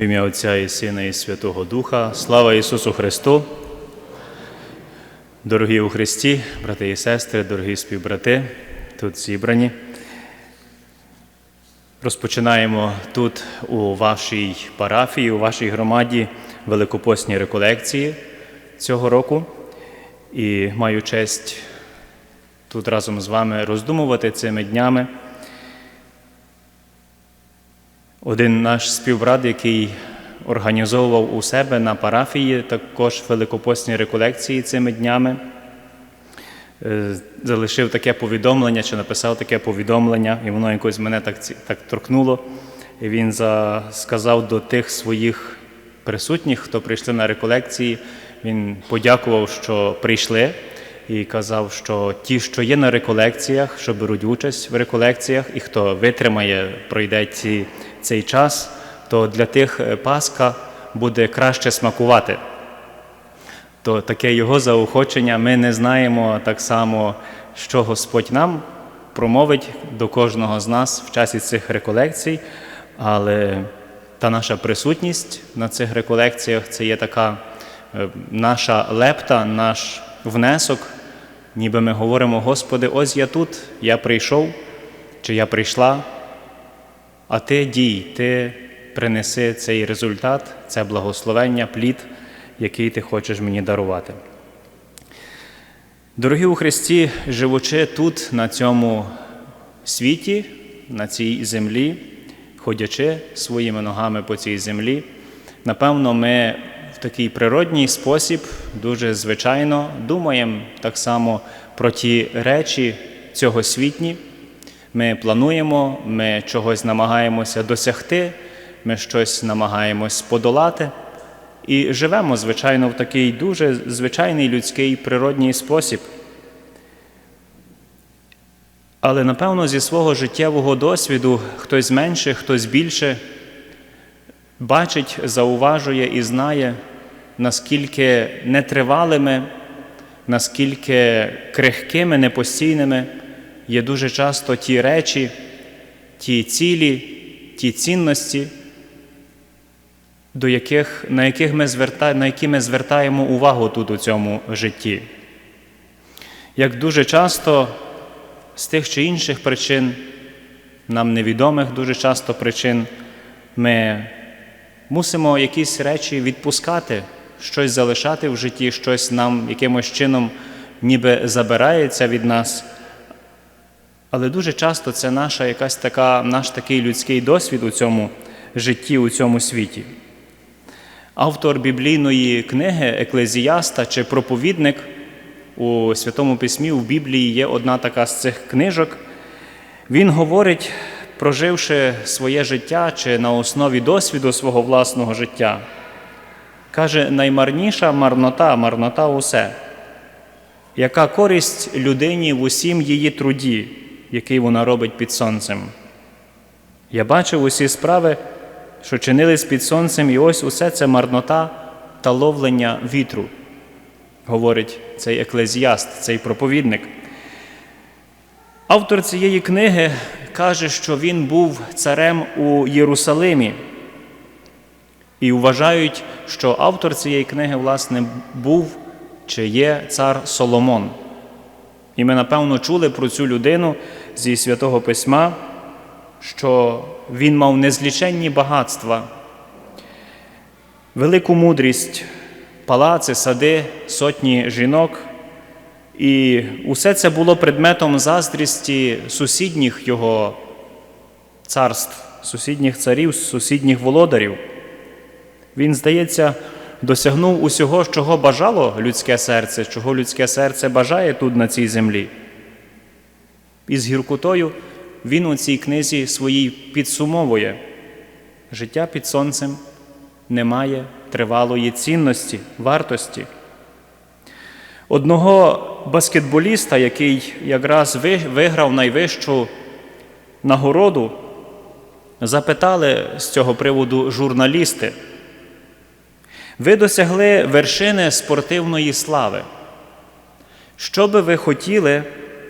В ім'я Отця і Сина і Святого Духа. Слава Ісусу Христу! Дорогі у Христі, брати і сестри, дорогі співбрати, тут зібрані. Розпочинаємо тут у вашій парафії, у вашій громаді великопосні реколекції цього року. І маю честь тут разом з вами роздумувати цими днями. Один наш співбрат, який організовував у себе на парафії також великопосні реколекції цими днями, е, залишив таке повідомлення чи написав таке повідомлення, і воно якось мене так, так торкнуло. І він за- сказав до тих своїх присутніх, хто прийшли на реколекції, він подякував, що прийшли, і казав, що ті, що є на реколекціях, що беруть участь в реколекціях, і хто витримає, пройде ці, цей час, то для тих е, Пасха буде краще смакувати. То таке його заохочення. Ми не знаємо так само, що Господь нам промовить до кожного з нас в часі цих реколекцій, але та наша присутність на цих реколекціях це є така е, наша лепта, наш внесок, ніби ми говоримо, Господи, ось я тут, я прийшов, чи я прийшла, а ти дій, ти принеси цей результат, це благословення, плід, який ти хочеш мені дарувати. Дорогі у Христі, живучи тут, на цьому світі, на цій землі, ходячи своїми ногами по цій землі, напевно, ми в такий природній спосіб, дуже звичайно, думаємо так само про ті речі цього світні. Ми плануємо, ми чогось намагаємося досягти, ми щось намагаємось подолати і живемо, звичайно, в такий дуже звичайний людський природній спосіб. Але напевно зі свого життєвого досвіду хтось менше, хтось більше бачить, зауважує і знає, наскільки нетривалими, наскільки крихкими, непостійними є дуже часто ті речі, ті цілі, ті цінності, до яких, на, яких ми зверта, на які ми звертаємо увагу тут у цьому житті. Як дуже часто з тих чи інших причин, нам невідомих дуже часто причин, ми мусимо якісь речі відпускати, щось залишати в житті, щось нам якимось чином ніби забирається від нас. Але дуже часто це наша якась така, наш такий людський досвід у цьому житті, у цьому світі. Автор біблійної книги Еклезіаста чи проповідник у Святому Письмі у Біблії є одна така з цих книжок. Він говорить, проживши своє життя чи на основі досвіду свого власного життя, каже: наймарніша марнота, марнота усе. Яка користь людині в усім її труді, який вона робить під сонцем? Я бачив усі справи, що чинились під сонцем, і ось усе це марнота та ловлення вітру, говорить цей еклезіаст, цей проповідник. Автор цієї книги каже, що він був царем у Єрусалимі. І вважають, що автор цієї книги, власне, був чи є цар Соломон. І ми, напевно, чули про цю людину зі святого Письма, що він мав незліченні багатства, велику мудрість, палаци, сади, сотні жінок. І усе це було предметом заздрісті сусідніх його царств, сусідніх царів, сусідніх володарів. Він, здається, досягнув усього, чого бажало людське серце, чого людське серце бажає тут, на цій землі. І з гіркотою він у цій книзі своїй підсумовує: життя під сонцем не має тривалої цінності, вартості. Одного баскетболіста, який якраз виграв найвищу нагороду, запитали з цього приводу журналісти. Ви досягли вершини спортивної слави. Що би ви хотіли,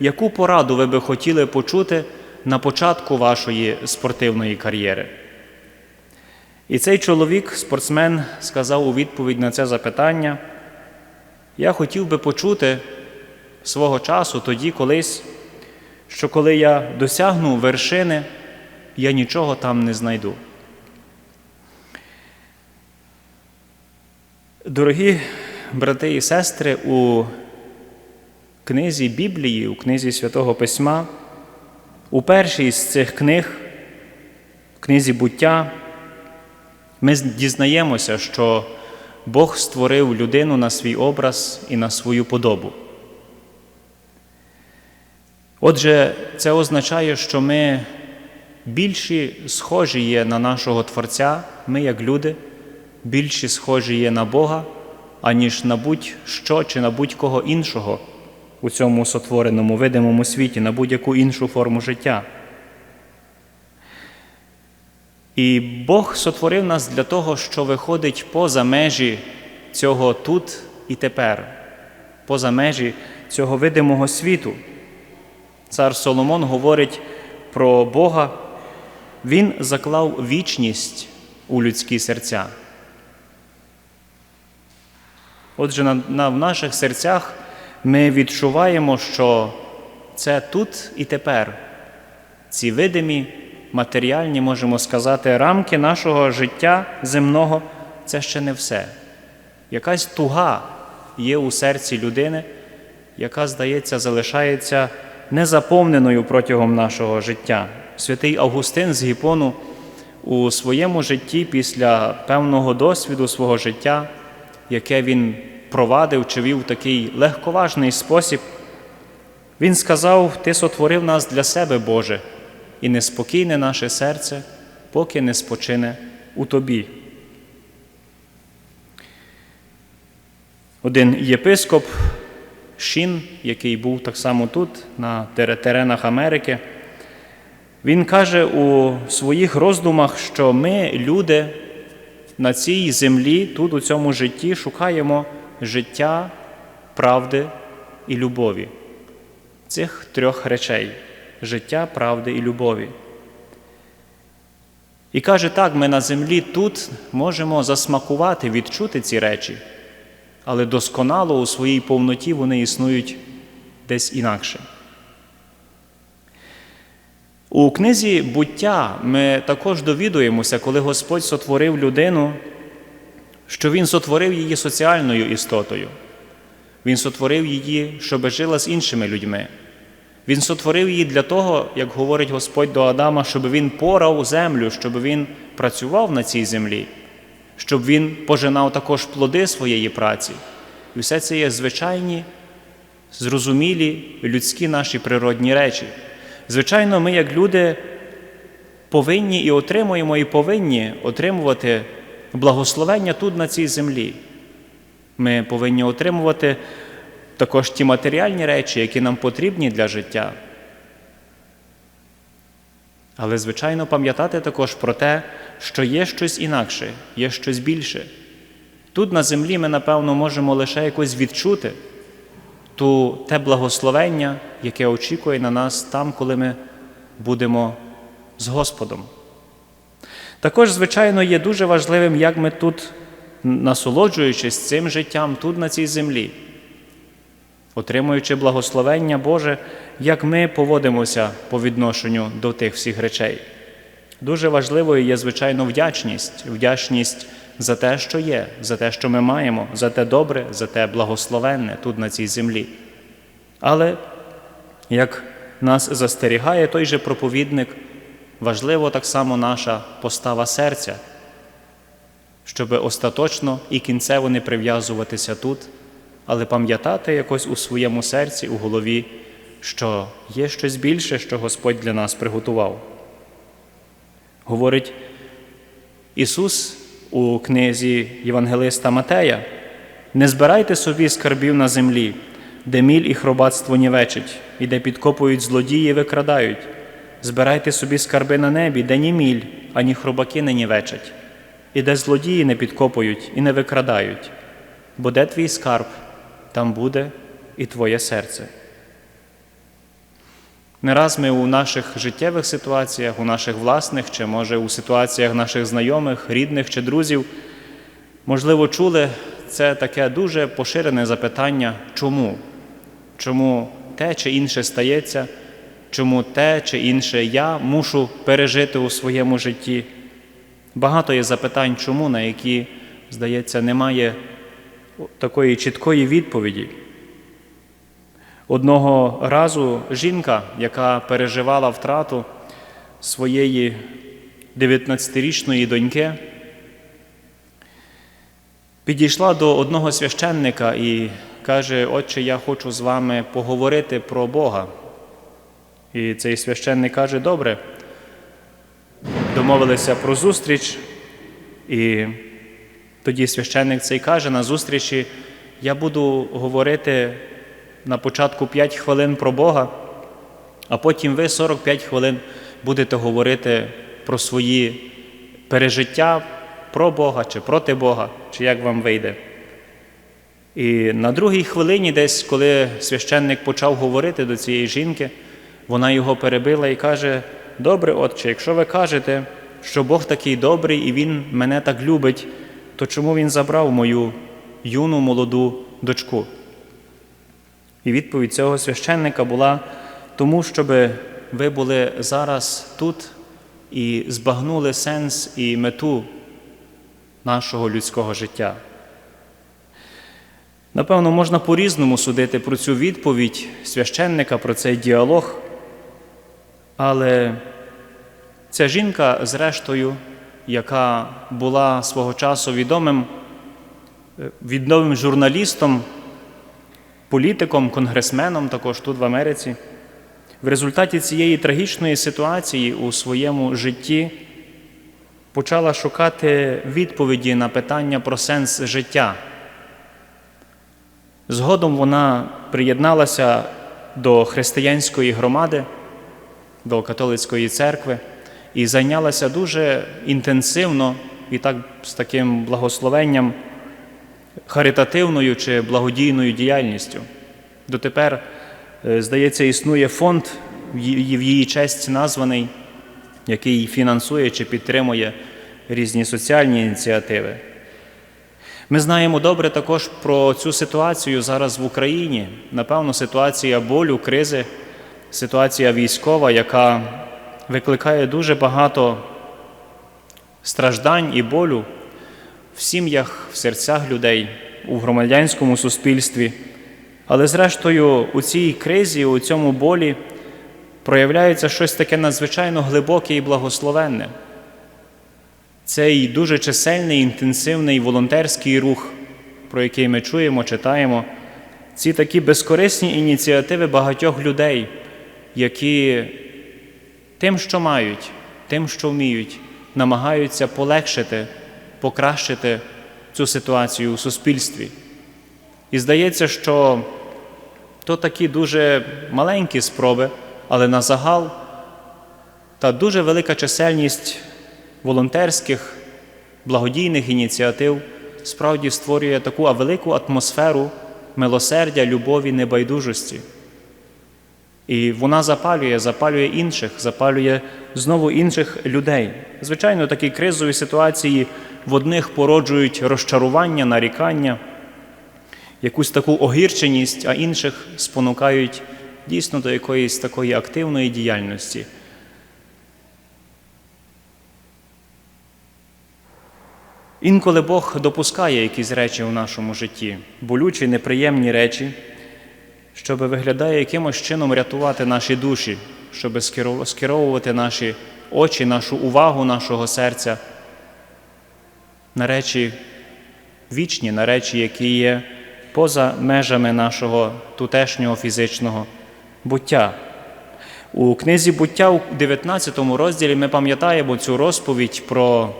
яку пораду ви би хотіли почути на початку вашої спортивної кар'єри? І цей чоловік, спортсмен, сказав у відповідь на це запитання: я хотів би почути свого часу тоді колись, що коли я досягну вершини, я нічого там не знайду. Дорогі брати і сестри, у книзі Біблії, у книзі Святого Письма, у першій з цих книг, в книзі буття, ми дізнаємося, що Бог створив людину на свій образ і на свою подобу. Отже, це означає, що ми більші схожі є на нашого Творця, ми, як люди, більші схожі є на Бога, аніж на будь-що чи на будь-кого іншого у цьому сотвореному видимому світі, на будь-яку іншу форму життя. І Бог сотворив нас для того, що виходить поза межі цього тут і тепер, поза межі цього видимого світу. Цар Соломон говорить про Бога, Він заклав вічність у людські серця. Отже, на, на, в наших серцях ми відчуваємо, що це тут і тепер. Ці видимі, матеріальні, можемо сказати, рамки нашого життя земного це ще не все. Якась туга є у серці людини, яка, здається, залишається незаповненою протягом нашого життя. Святий Августин з Гіпону у своєму житті після певного досвіду свого життя, яке він провадив чи вів такий легковажний спосіб, він сказав: Ти сотворив нас для себе, Боже, і неспокійне наше серце, поки не спочине у Тобі. Один єпископ Шін, який був так само тут, на теренах Америки, він каже у своїх роздумах, що ми, люди, на цій землі, тут у цьому житті, шукаємо життя, правди і любові. Цих трьох речей життя, правди і любові. І каже, так, ми на землі тут можемо засмакувати, відчути ці речі, але досконало у своїй повноті вони існують десь інакше. У книзі буття ми також довідуємося, коли Господь сотворив людину, що Він сотворив її соціальною істотою. Він сотворив її, щоб жила з іншими людьми. Він сотворив її для того, як говорить Господь до Адама, щоб він порав землю, щоб він працював на цій землі, щоб він пожинав також плоди своєї праці. І все це є звичайні, зрозумілі людські наші природні речі. Звичайно, ми, як люди, повинні і отримуємо, і повинні отримувати благословення тут, на цій землі. Ми повинні отримувати також ті матеріальні речі, які нам потрібні для життя. Але, звичайно, пам'ятати також про те, що є щось інакше, є щось більше. Тут на землі ми, напевно, можемо лише якось відчути ту, те благословення, яке очікує на нас там, коли ми будемо з Господом. Також, звичайно, є дуже важливим, як ми тут, насолоджуючись цим життям, тут на цій землі, отримуючи благословення Боже, як ми поводимося по відношенню до тих всіх речей. Дуже важливою є, звичайно, вдячність, вдячність за те, що є, за те, що ми маємо, за те добре, за те благословенне тут на цій землі. Але, як нас застерігає той же проповідник, важливо так само наша постава серця, щоб остаточно і кінцево не прив'язуватися тут, але пам'ятати якось у своєму серці, у голові, що є щось більше, що Господь для нас приготував. Говорить Ісус у книзі Євангелиста Матея: не збирайте собі скарбів на землі, де міль і хробатство нівечить, і де підкопують злодії викрадають. Збирайте собі скарби на небі, де ні міль, ані хробаки не нівечать, і де злодії не підкопують і не викрадають, бо де твій скарб, там буде і твоє серце. Не раз ми у наших життєвих ситуаціях, у наших власних, чи може у ситуаціях наших знайомих, рідних чи друзів, можливо, чули це таке дуже поширене запитання, чому? Чому те чи інше стається, чому те чи інше я мушу пережити у своєму житті? Багато є запитань, чому, на які, здається, немає такої чіткої відповіді. Одного разу жінка, яка переживала втрату своєї 19-річної доньки, підійшла до одного священника і каже: Отче, я хочу з вами поговорити про Бога. І цей священник каже: Добре, домовилися про зустріч, і тоді священник цей каже: на зустрічі я буду говорити на початку 5 хвилин про Бога, а потім ви 45 хвилин будете говорити про свої пережиття про Бога чи проти Бога, чи як вам вийде. І на другій хвилині, десь, коли священник почав говорити до цієї жінки, вона його перебила і каже: Добре, отче, якщо ви кажете, що Бог такий добрий і Він мене так любить, то чому Він забрав мою юну молоду дочку? І відповідь цього священника була тому, щоб ви були зараз тут і збагнули сенс і мету нашого людського життя. Напевно, можна по-різному судити про цю відповідь священника, про цей діалог, але ця жінка, зрештою, яка була свого часу відомим, відомим журналістом, політиком, конгресменом, також тут в Америці, в результаті цієї трагічної ситуації у своєму житті почала шукати відповіді на питання про сенс життя. Згодом вона приєдналася до християнської громади, до католицької церкви і зайнялася дуже інтенсивно і так з таким благословенням харитативною чи благодійною діяльністю. Дотепер, е, здається, існує фонд в її честь названий, який фінансує чи підтримує різні соціальні ініціативи. Ми знаємо добре також про цю ситуацію зараз в Україні. Напевно, ситуація болю, кризи, ситуація військова, яка викликає дуже багато страждань і болю в сім'ях, в серцях людей, у громадянському суспільстві. Але, зрештою, у цій кризі, у цьому болі проявляється щось таке надзвичайно глибоке і благословенне. Цей дуже чисельний, інтенсивний волонтерський рух, про який ми чуємо, читаємо, ці такі безкорисні ініціативи багатьох людей, які тим, що мають, тим, що вміють, намагаються полегшити, покращити цю ситуацію у суспільстві. І здається, що то такі дуже маленькі спроби, але на загал та дуже велика чисельність волонтерських, благодійних ініціатив справді створює таку велику атмосферу милосердя, любові, небайдужості. І вона запалює, запалює інших, запалює знову інших людей. Звичайно, такі кризові ситуації в одних породжують розчарування, нарікання, якусь таку огірченість, а інших спонукають дійсно до якоїсь такої активної діяльності. Інколи Бог допускає якісь речі у нашому житті, болючі, неприємні речі, щоб виглядає якимось чином рятувати наші душі, щоб скеровувати наші очі, нашу увагу нашого серця на речі вічні, на речі, які є поза межами нашого тутешнього фізичного буття. У книзі буття у 19 розділі ми пам'ятаємо цю розповідь про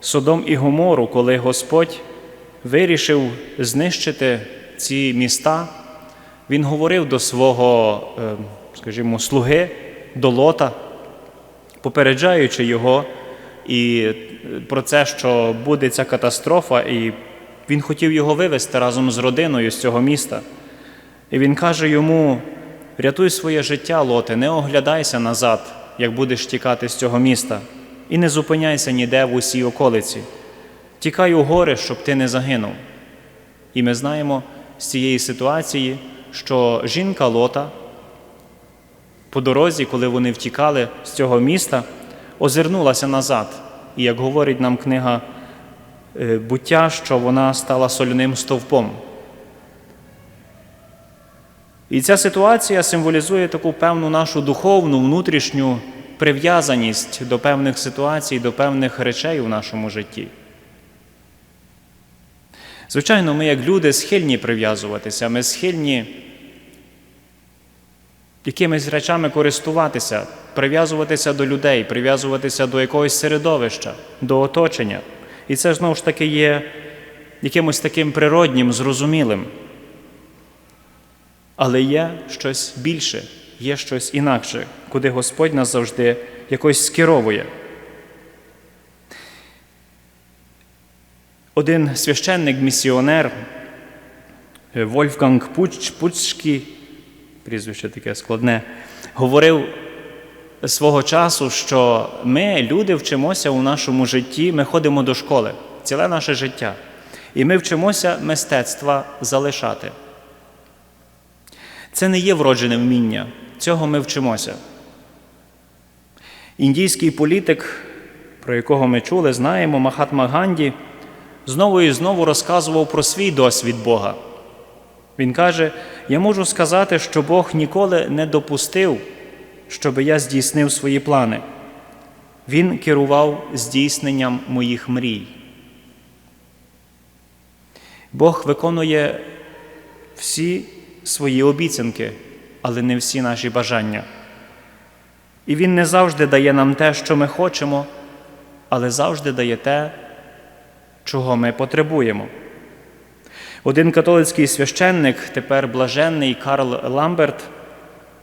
Содом і Гомору, коли Господь вирішив знищити ці міста, Він говорив до свого, скажімо, слуги, до лота, попереджаючи його і про це, що буде ця катастрофа, і він хотів його вивезти разом з родиною з цього міста. І він каже йому: Рятуй своє життя, Лоте, не оглядайся назад, як будеш тікати з цього міста, і не зупиняйся ніде в усій околиці. Тікай у гори, щоб ти не загинув. І ми знаємо з цієї ситуації, що жінка Лота по дорозі, коли вони втікали з цього міста, озирнулася назад. І як говорить нам книга е, буття, що вона стала соляним стовпом. І ця ситуація символізує таку певну нашу духовну, внутрішню прив'язаність до певних ситуацій, до певних речей у нашому житті. Звичайно, ми, як люди, схильні прив'язуватися, ми схильні якимись речами користуватися, прив'язуватися до людей, прив'язуватися до якогось середовища, до оточення. І це знову ж таки є якимось таким природнім, зрозумілим. Але є щось більше, є щось інакше, куди Господь нас завжди якось скеровує. Один священник-місіонер е, Вольфганг Пуч, Пуцький, прізвище таке складне, говорив свого часу, що ми, люди, вчимося у нашому житті, ми ходимо до школи ціле наше життя. І ми вчимося мистецтва залишати. Це не є вроджене вміння, цього ми вчимося. Індійський політик, про якого ми чули, знаємо, Махатма Ганді, знову і знову розказував про свій досвід Бога. Він каже: Я можу сказати, що Бог ніколи не допустив, щоб я здійснив свої плани. Він керував здійсненням моїх мрій. Бог виконує всі свої обіцянки, але не всі наші бажання. І Він не завжди дає нам те, що ми хочемо, але завжди дає те, чого ми потребуємо. Один католицький священник, тепер блаженний Карл Ламберт,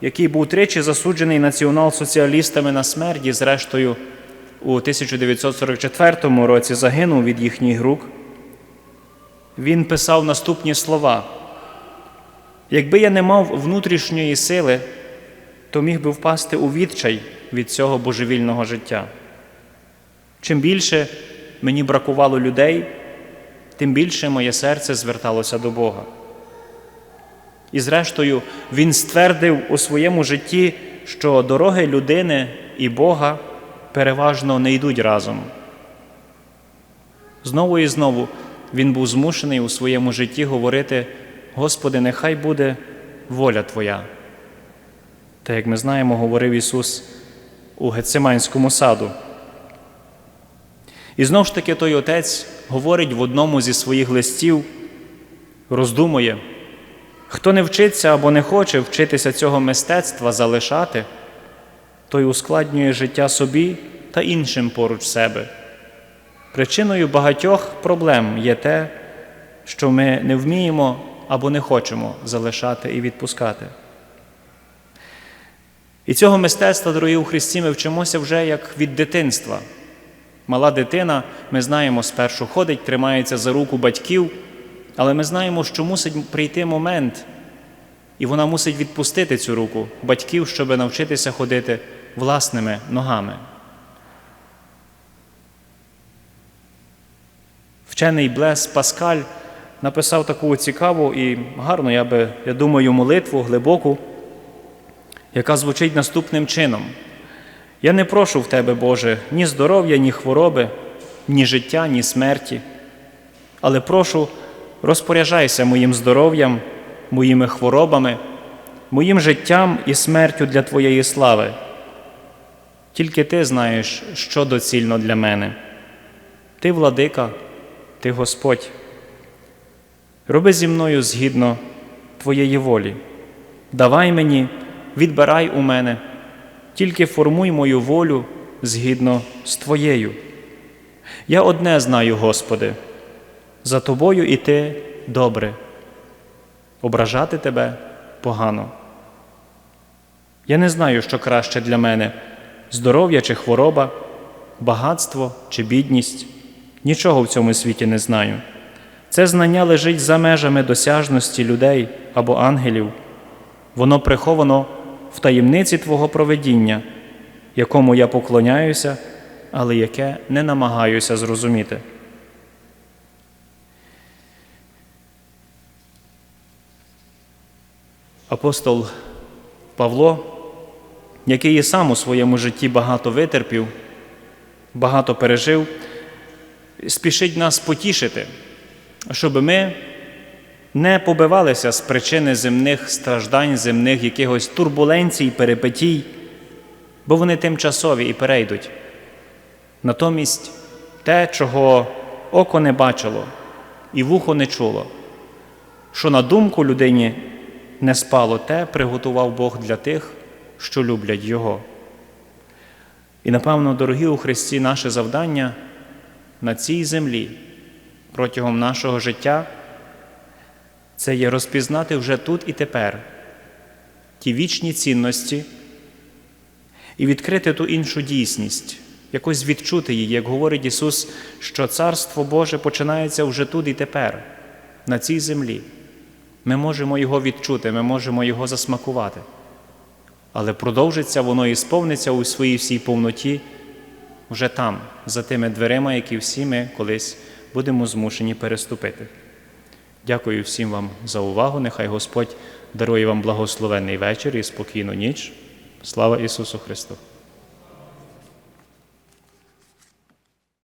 який був тричі засуджений націонал-соціалістами на смерті, зрештою, у 1944 році загинув від їхніх рук, він писав наступні слова. Якби я не мав внутрішньої сили, то міг би впасти у відчай від цього божевільного життя. Чим більше мені бракувало людей, тим більше моє серце зверталося до Бога. І зрештою, він ствердив у своєму житті, що дороги людини і Бога переважно не йдуть разом. Знову і знову він був змушений у своєму житті говорити: Господи, нехай буде воля Твоя. Та, як ми знаємо, говорив Ісус у Гециманському саду. І знову ж таки той отець говорить в одному зі своїх листів, роздумує, хто не вчиться або не хоче вчитися цього мистецтва залишати, той ускладнює життя собі та іншим поруч себе. Причиною багатьох проблем є те, що ми не вміємо або не хочемо залишати і відпускати. І цього мистецтва, дорогі у Христі, ми вчимося вже як від дитинства. Мала дитина, ми знаємо, спершу ходить, тримається за руку батьків, але ми знаємо, що мусить прийти момент, і вона мусить відпустити цю руку батьків, щоб навчитися ходити власними ногами. Вчений Блес Паскаль написав таку цікаву і гарну, я би, я думаю, молитву глибоку, яка звучить наступним чином. Я не прошу в Тебе, Боже, ні здоров'я, ні хвороби, ні життя, ні смерті, але прошу, розпоряджайся моїм здоров'ям, моїми хворобами, моїм життям і смертю для Твоєї слави. Тільки Ти знаєш, що доцільно для мене. Ти, владика, Ти Господь. Роби зі мною згідно Твоєї волі. Давай мені, відбирай у мене, тільки формуй мою волю згідно з Твоєю. Я одне знаю, Господи, за Тобою іти добре, ображати Тебе погано. Я не знаю, що краще для мене здоров'я чи хвороба, багатство чи бідність. Нічого в цьому світі не знаю. Це знання лежить за межами досяжності людей або ангелів. Воно приховано в таємниці Твого проведіння, якому я поклоняюся, але яке не намагаюся зрозуміти. Апостол Павло, який і сам у своєму житті багато витерпів, багато пережив, спішить нас потішити, щоб ми не побивалися з причини земних страждань, земних якихось турбуленцій, перипетій, бо вони тимчасові і перейдуть. Натомість те, чого око не бачило і вухо не чуло, що на думку людині не спало, те приготував Бог для тих, що люблять Його. І, напевно, дорогі у Христі, наше завдання на цій землі протягом нашого життя це є розпізнати вже тут і тепер ті вічні цінності і відкрити ту іншу дійсність, якось відчути її, як говорить Ісус, що Царство Боже починається вже тут і тепер, на цій землі. Ми можемо його відчути, ми можемо його засмакувати. Але продовжиться воно і сповниться у своїй всій повноті вже там, за тими дверима, які всі ми колись будемо змушені переступити. Дякую всім вам за увагу. Нехай Господь дарує вам благословенний вечір і спокійну ніч. Слава Ісусу Христу!